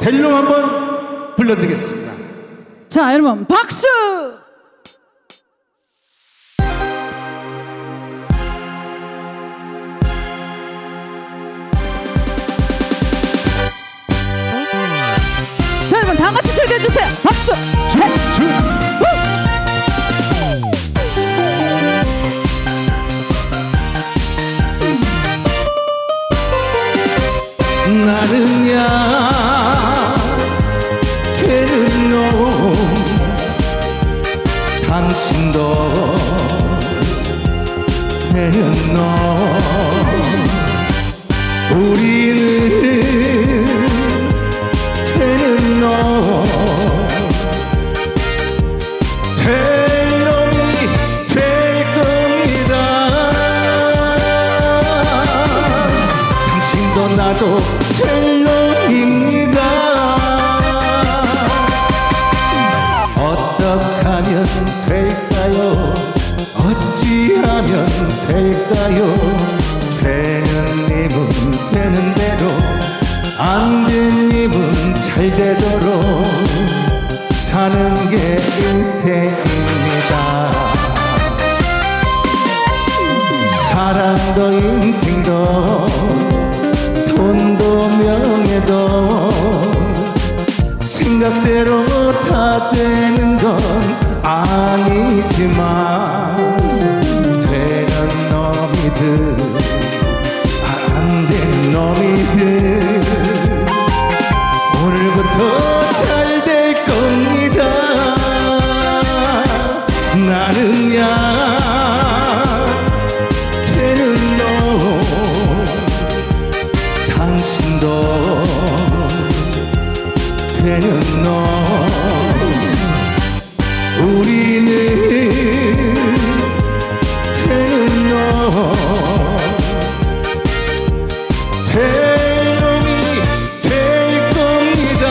델로 한번 불러드리겠습니다. 자, 여러분 박수! 자, 여러분 다 같이 즐겨주세요. 박수! 춤 춤 나도 될 놈입니다. 어떻게 하면 될까요? 어찌하면 될까요? 되는 님은 되는 대로 안된 님은 잘 되도록 사는 게 인생입니다. 사랑도 인생도 아니지만 되는 놈이들 안 되는 놈이들. 오늘부터 잘 될 겁니다. 나는야 되는 놈 당신도 되는 놈 우리는 되는 놈될 겁니다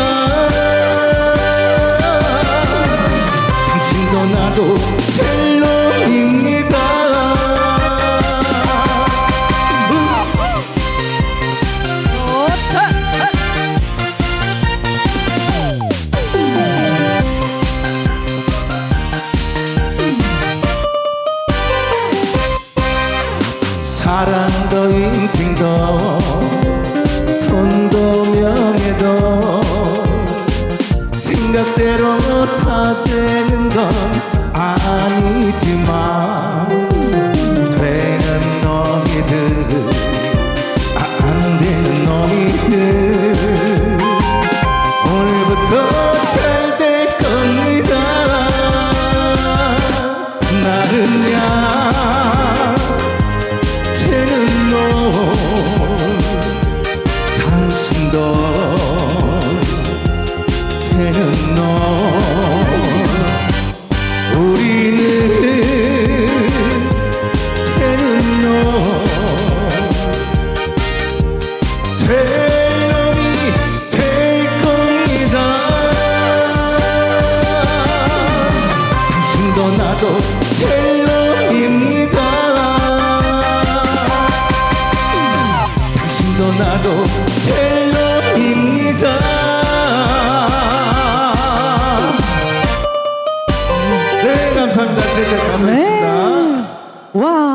사랑도 인생도 돈도 명예도 생각대로 다 되는 건 아니지만 나도 될 놈입니다 당신도 나도 될 놈입니다 네 감사합니다 네, 네, 감사합니다 네. 와.